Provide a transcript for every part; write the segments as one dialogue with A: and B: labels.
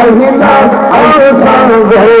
A: আহিনা সাগরের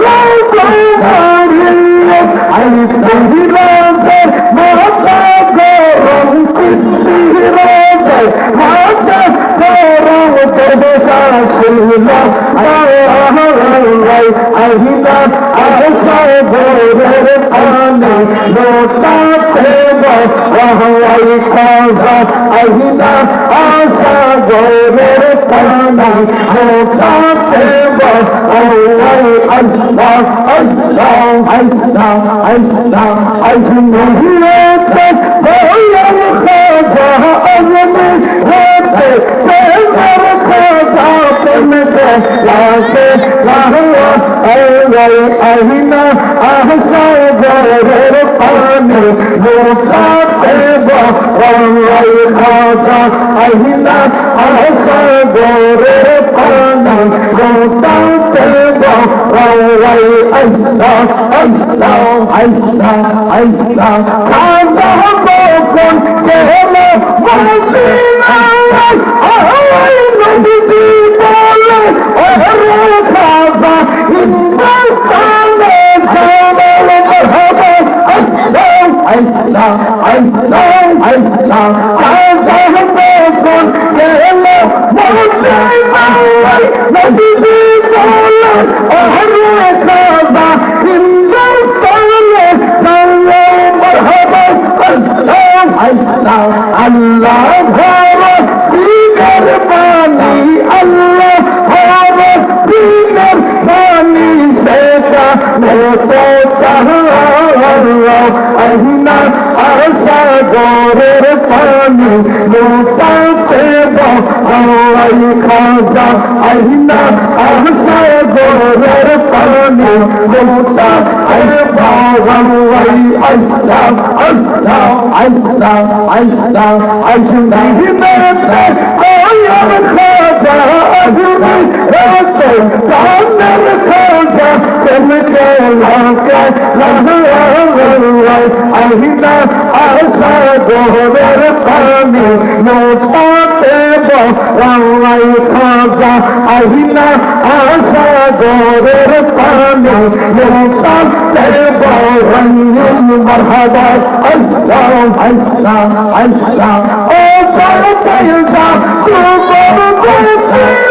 A: তবসাসিলা আহারাই আহিনা আশা গোরের পানি লোটাতে বাহাই খাজা আহিনা আশা গোরের পানি লোটাতে বাহাই আল্লাহ আল্লাহ আল্লাহ আল্লাহ আজমিরতে দয়াল খাজা আহিনা আহসা গরের পানি মোটাতে বাহাই খাজা আহিনা আহসা গরের পানি মোটাতে খাজা বকুন কেহলে মদিনা খাজা আহিনা আশা গরের পানি মোটাতে বাহাই আল্লাহ আল্লাহ আল্লাহ আল্লাহ আজমিরতে দয়াল খাজা গুরুদিন রাস্তায় জাহান্নাম খাওয়া চলতে লাগে লাগলাই আহিনা আশা গোহরের পানি নোটাতে বলাই খাজা আহিনা আশা গোহরের পানি নোটাতে বলাই মরহাবা আল্লাহ আল্লাহ আল্লাহ ও চলতে যা খুব খুব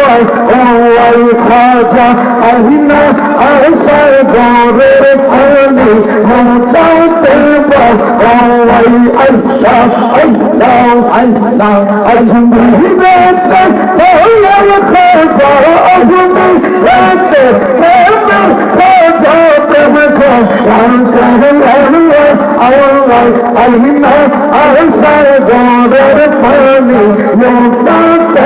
A: মোটাইতে ওয়াই খাজা আহিনা আইসা গোরের পানি মোটাইতে ওয়াই আল্লাহ আল্লাহ আল্লাহ আজমিরতে ওয়াই খাজা আজমিরতে খাজা প্রেম খাজা Allah, Allah, আশার গরের পানি লোটাতে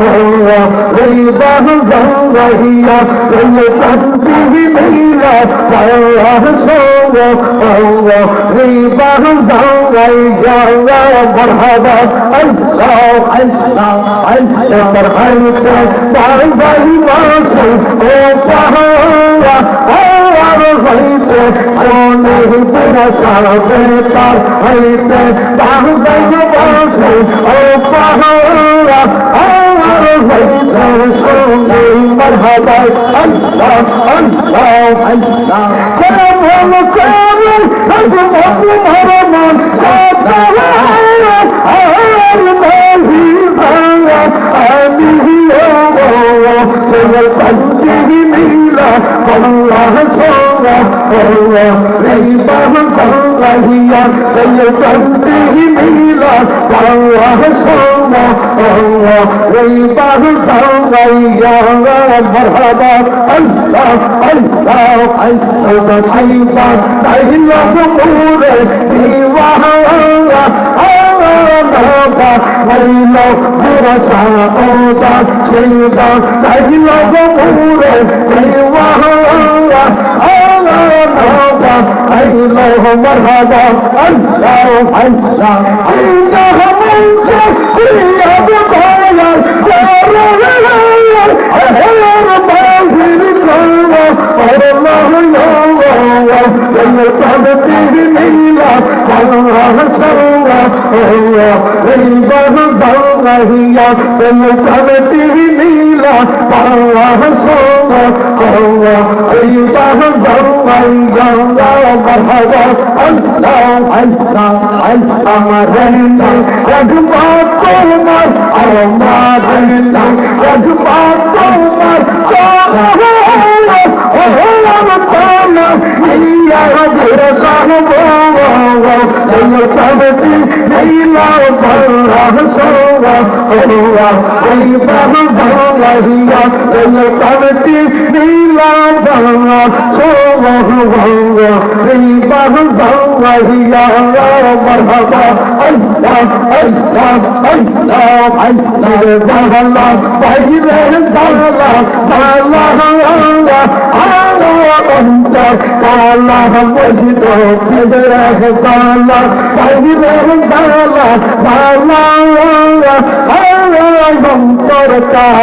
A: وهي والبهزا وهي والحبه ليلا والله سوى وهو والبهزا وهي مرحبا الله الله الله مرحبا. بعد ما سوى وهو পার হইতে হইতে সাগরে পার হইতে مصر هرمان الله صلى الله ريبه صلى وهي سيتبه إلى الله سوى الله غيبه سويا مرحبا الله الله الله سيدا تهلا بقوله وهو مرحبا ويلا برسا أوضا سيدا تهلا بقوله وهو مرحبا الله مرحبا আল্লাহ রিবাহ দাওয়াহিয়া তবতি والله صوت قوة عيده ضوءا جولا مرحبا أنت أنت أنت مرنا رجبا قمر أرما غنا رجبا قمر صار هو هو ஐயா குரு சாகுவோம் பதத்தி ஐயா பருவாக சோவா ஒருவா ஐயா பருவாக ஐயா பதத்தி நீலா பரு سوى هو غيبه بره هي مرحبا الله الله الله الله الله طيب الله الله الله أنت الله وجد قدره الله طيب الله الله الله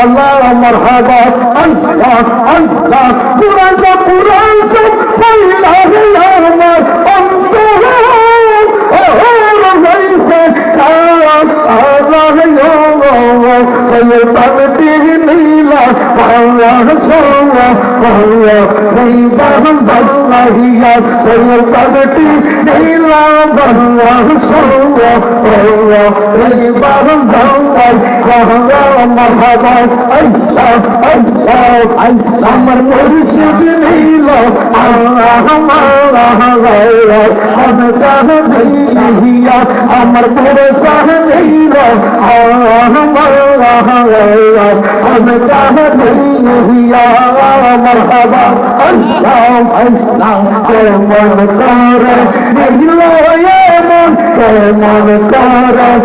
A: الله مرحبا الله الله قرص قرص والله يا الله أنت فيطلبه نيلا فالله سوى فهو غيبه بالله فيطلبه نيلا فالله سوى فهو غيبه بالله فهو مرحبا الله الله আমার মুর্শিদ নীল আমার বড় সাহ নীল مرحبا الله الله কেমন করে নিল এমন কেমন করে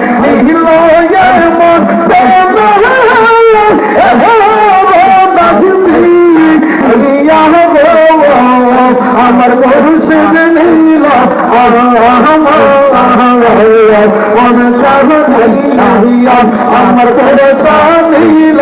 A: নিল এমন আমার মুর্শিদ নীল আমার ভরসা নীল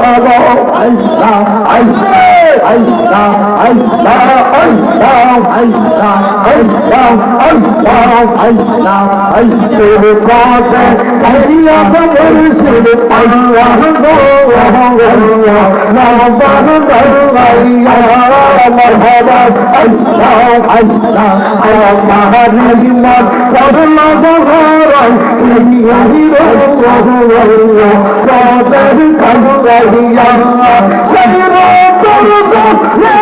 A: হলো আইসা আইসা আইসা আইসা আইসা আইসা আইসা আইসা আইসা আইসের কাছে হরিয়া বদর শির পাইয়া গো হরিয়া নবান দরবাইয়া মরহবা আইসা আইসা আমার মহিমা করলা গহরাই হরিয়া হিরো হরিয়া সদর কান্তা সাইরা বড় না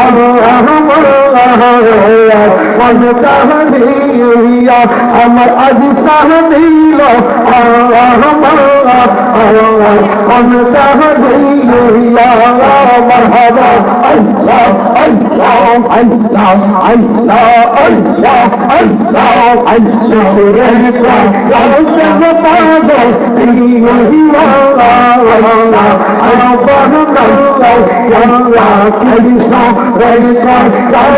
A: আমার আমার I'm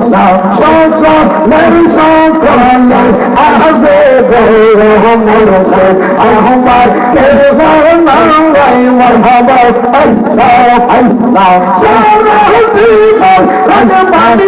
A: আল্লাহ সকলের সকলে আসবে গৌরবসে আমার কেবাই মরহাবা আল্লাহ আল্লাহ সারা জীবন রাজবাড়ি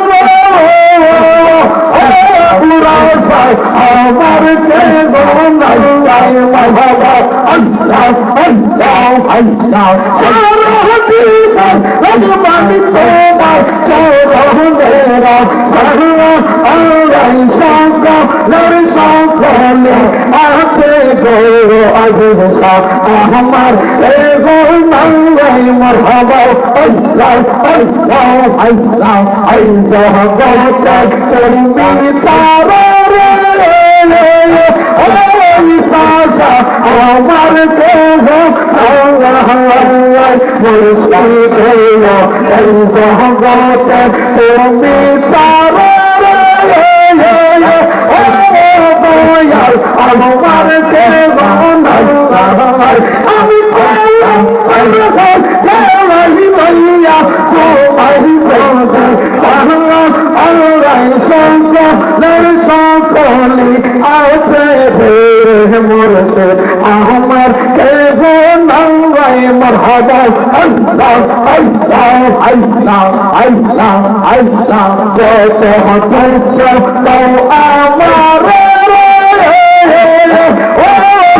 A: যাব আমার জীবন আল্লাহ বাবা আল্লাহ আল্লাহ আল্লাহ সারা জীবন রহমান তোমার চরণেরা সারা আল্লাহ সকলের সকলে আছে গো আজুসা আমার এগো মাঙ্গাই মরহাবা আল্লাহ আমার দেহ আল্লাহ আল্লাহ মুর্শিদ আল্লাহ গত চলমি চারা আমার আমি তোমারি সকলের সকলে আছে মরছে আমার কেহ নাঙ্গাই মরহাবা আল্লাহ আল্লাহ আল্লাহ আল্লাহ আল্লাহ কত হত আমার সেইবার শক্তি আল্লাহ আল্লাহ মরে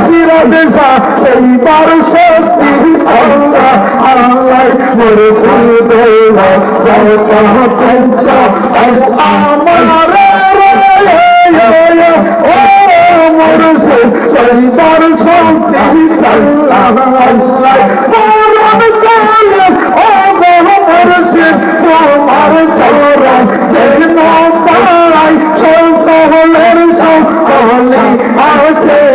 A: সুদে আমার ও মরছে সেইবার শক্তি আল্লাহ আল্লাহ মরণ কালে ও মরছে তোমার চরণ যেন পাই সকলের সকলে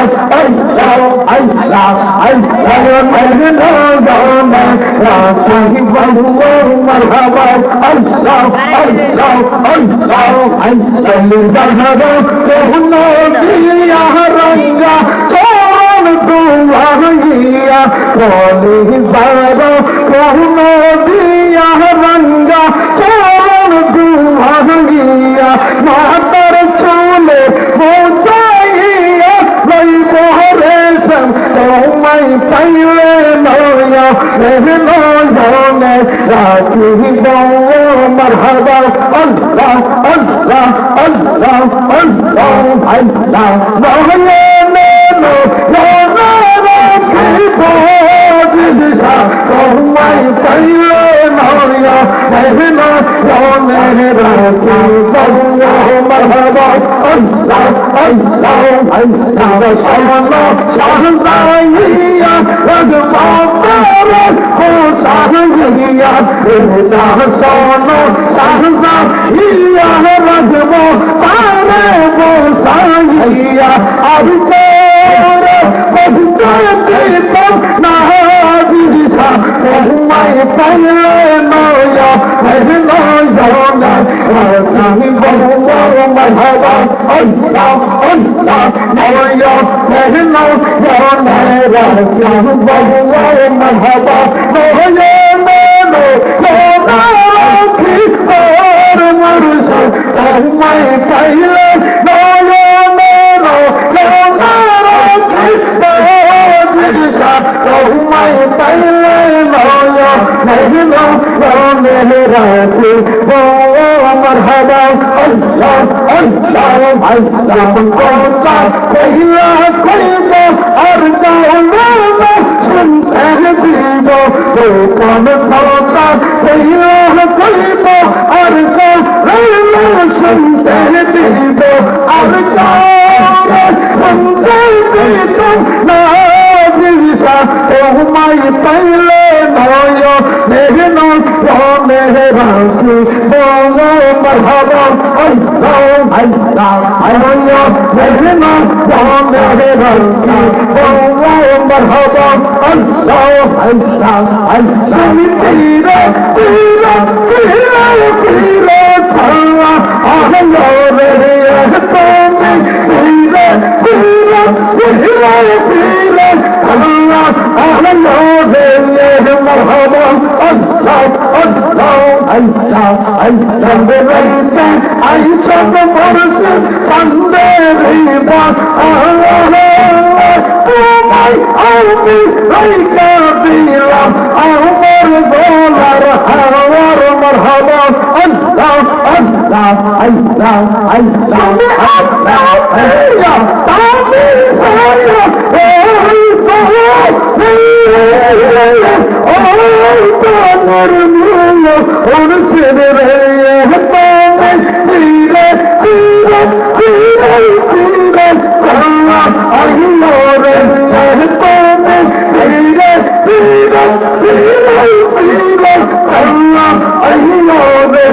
A: আল্লাহ আল্লাহ আল্লাহ নয়া নয়নে রাখি মারহাবা আল্লাহ আল্লাহ আল্লাহ আল্লাহ আল্লাহ নয়নে নয়নে রাখিব দিশা তোমায় পাইলে নয়া নয়নে রাখিব মারহাবা আল্লাহ আল্লাহ আল্লাহ সামনা সাহদাইয়া রগমাতারে ও সাহদিয়া না সোনো সাহদাইয়া রগমো তারে ও সাহদিয়া আবি তোরে বদতে দিতাম তোমায় পাইলে বন্ধ মাধবা আল্লাহ আল্লাহ নয়া নয়া নয়া রাখি বন্ধ মাধবা নয়া নয়া রাখি আর মরস তোমায় مهلا ومهراتي ومرحبا الله الله الله الله تهلا قلبه أرجع لنا شن أهديبه سلطان سلطان تهلا قلبه أرجع لنا شن أهديبه أرجع شن أهديبه نازل شاه وما يطلع نويه মেঘন মেহরাসি বলো মরহবা আল্লাহ আল্লাহ আল্লাহ মেঘন মেহরাসি বলো মরহবা আল্লাহ আল্লাহ আল্লাহ তীরে তীরে তীরে তীরে ছাড়া আহলো রে তুমি তীরে তীরে তীরে তীরে العالمية أهلا بهم مرحبا. أنشط أنشط أنشط أنشط ببيتك أنشط مرسل صندريبا أهلا أمي أمي ليك بيلا أمر دولار حوار مرحبا. أنشط أنشط أنشط أنشط أنشط তোমার মূল অনুসের রে তুমি ধীরে ধীরে ধীরে ধীরে আহিলো রে তুমি ধীরে ধীরে ধীরে ধীরে সায়া আহিলো রে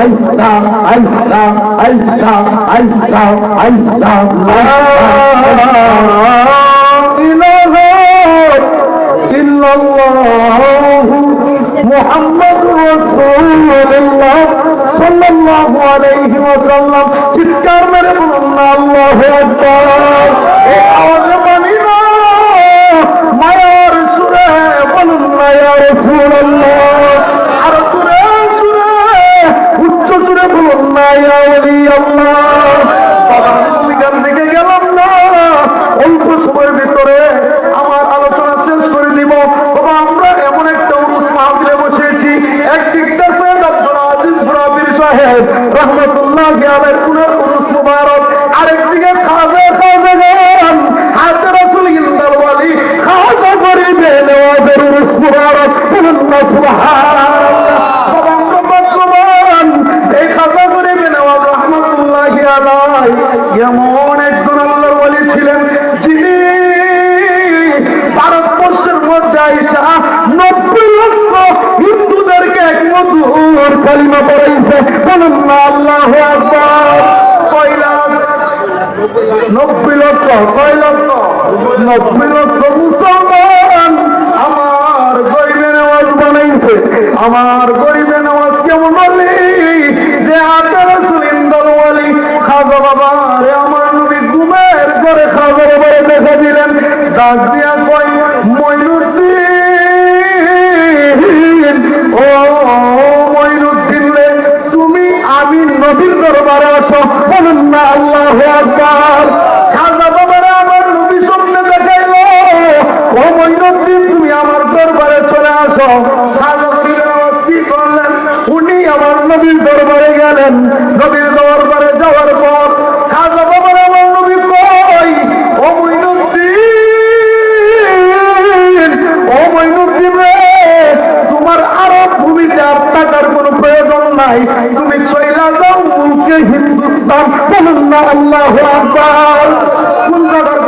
A: Allah, Allah, Allah, Allah, Allah, Allah, الله محمد رسول الله صلى الله عليه وسلم চিৎকার মেরে বলুন না আল্লাহ আকবার আমার
B: গরিবে নামাজ বানাইছে। আমার গরিবে নামাজ কেমন বলি যে হাতের সুরিন্দর বলি খাজা বাবা রে আমার নবী ঘুমের করে খাজা বাবা দেখা দিলেন। ডাক না, আল্লাহ আকবার। কোন জায়গার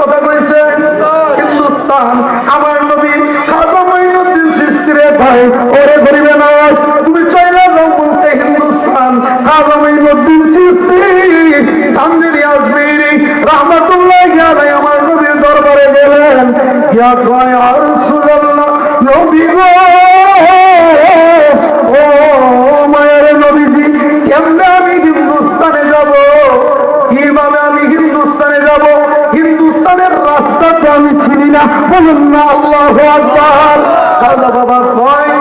B: হিন্দুস্তান, আমার নবী খাজা মঈনুদ্দিন সৃষ্টিরে ভাই। ওরে গরিবে নওয়াজ তুমি যাও মুলকে হিন্দুস্তান খাজা মঈনুদ্দিন সৃষ্টি। সান্দিরি আজমিরি রহমাতুল্লাহ আলাই আমার নবীর দরবারে গেলেন। ইয়া কয় আর সুজাল্লাহ নবী গো। না বলুন না আল্লাহ আকবার খাজা বাবা কয়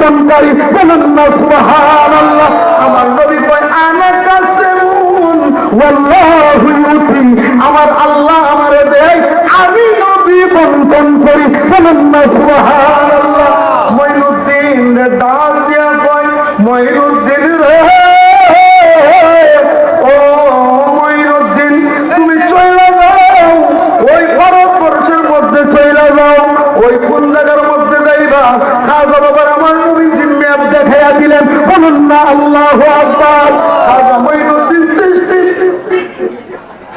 B: বন্টনকারী বলেন সুবহানাল্লাহ। আমার নবী কয়, আনা কাসিমুন, ওয়াল্লাহু ইউতি আমার আল্লাহ আমারে দেয়, আমি নবী বন্টন করি। বলেন না, সুবহানাল্লাহ। আল্লাহ আকবার। খাজা মঈনুদ্দিন সৃষ্টি।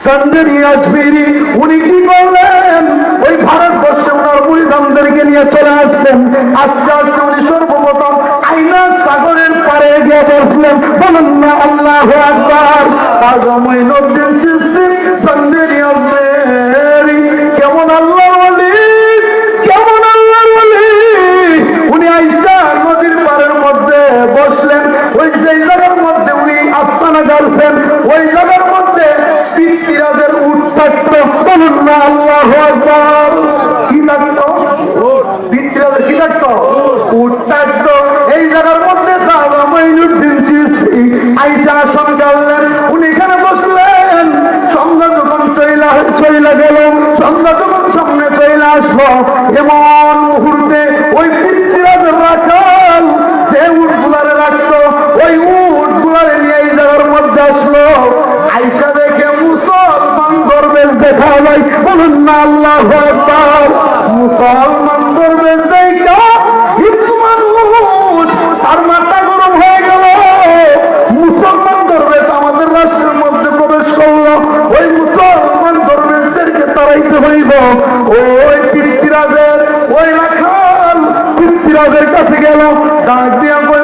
B: সন্দেরি আজমিরি, উনি কি করলেন? ওই ভারতবর্ষে ওনার মুরিদানদেরকে নিয়ে চলে আসছেন আস্তে আস্তে উনি সর্বপ্রথম আইনা সাগরের পারে গিয়ে বসলেন। বলুন না আল্লাহ আকবার। আগামী নদীর সৃষ্টি সন্দেরি আজমেরি। থাকতো বলুন না, আল্লাহ কি থাকতো পিতৃরাজের কি থাকতো উঠ থাকতো এই জায়গার মধ্যে মঈনুদ্দিন চিস্তি আইসা আসন উনি এখানে বসলেন। সন্ধ্যা যখন চইলা গেল সন্ধ্যা যখন সামনে চইলা আসলো, এমন বলুন না আল্লাহ মুসলমান মানুষ, তার মাথা গরম হয়ে গেল। মুসলমান ধর্মের আমাদের রাষ্ট্রের মধ্যে প্রবেশ করল। ওই মুসলমান ধর্মেরদেরকে তাড়াইতে হইব। ওই পৃথ্বীরাজের, ওই রাখাল পৃথ্বীরাজের কাছে গেল। ডাক দিয়া কই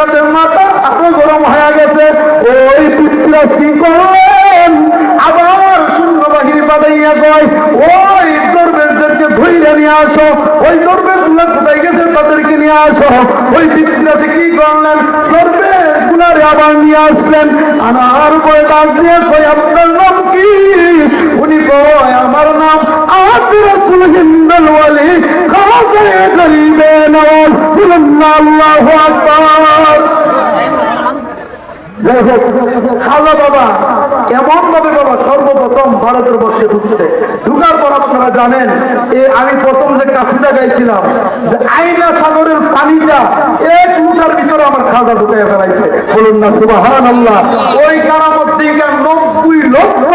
B: পৃথ্বীরাজের মাথা আরও গরম হয়ে গেছে। ওই পৃথ্বীরাজ কি করেন আবার শূন্য বাহিনী পাঠাইয়া কয়, ওই দরবেশদেরকে ধৈর্য নিয়ে আসো, ওই দরবেশগুলা কোথায় গেছে তাদেরকে নিয়ে আসো। ওই পৃথ্বীরাজে কি করলেন? দরবেশ গুলারে আবার নিয়ে আসলেন। আনার পরে ডাক কয়, আপনার নাম কি? কয় আমার নাম আজ রসুল হিন্দল ওয়ালি খাজে গরিবে নওয়াল আল্লাহু আকবার। খাজা বাবা এমন ভাবে বাবা সর্বপ্রথম ভারতের বর্ষে ঢুকছে? ঢুকার পর আপনারা জানেন, এ আমি প্রথম যে কাশিটা গাইছিলাম, যে আইনা সাগরের পানিটা এক মুঠার ভিতরে আমার খাজা ঢুকাই ফেলাইছে। বলুন না সুবাহান আল্লাহ ওই কারামত দিকে নব্বই লক্ষ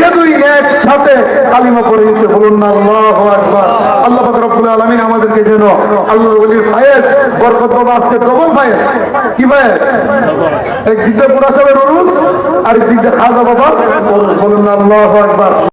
B: বেদুইন একসাথে কালিমা পড়ে গেছে বলুন না, আল্লাহ আকবার। আল্লাহ পাক আলামিন আমাদেরকে যেন আল্লাহর ওলির ফায়েজ, বরকত বাবা আজকে ডবল ফায়েজ। কি ফায়েজ? এক দিকটা পুরা সাহেবের অনুষ আর এক দিকটা খাজা বাবা বলুন না, আল্লাহ আকবার।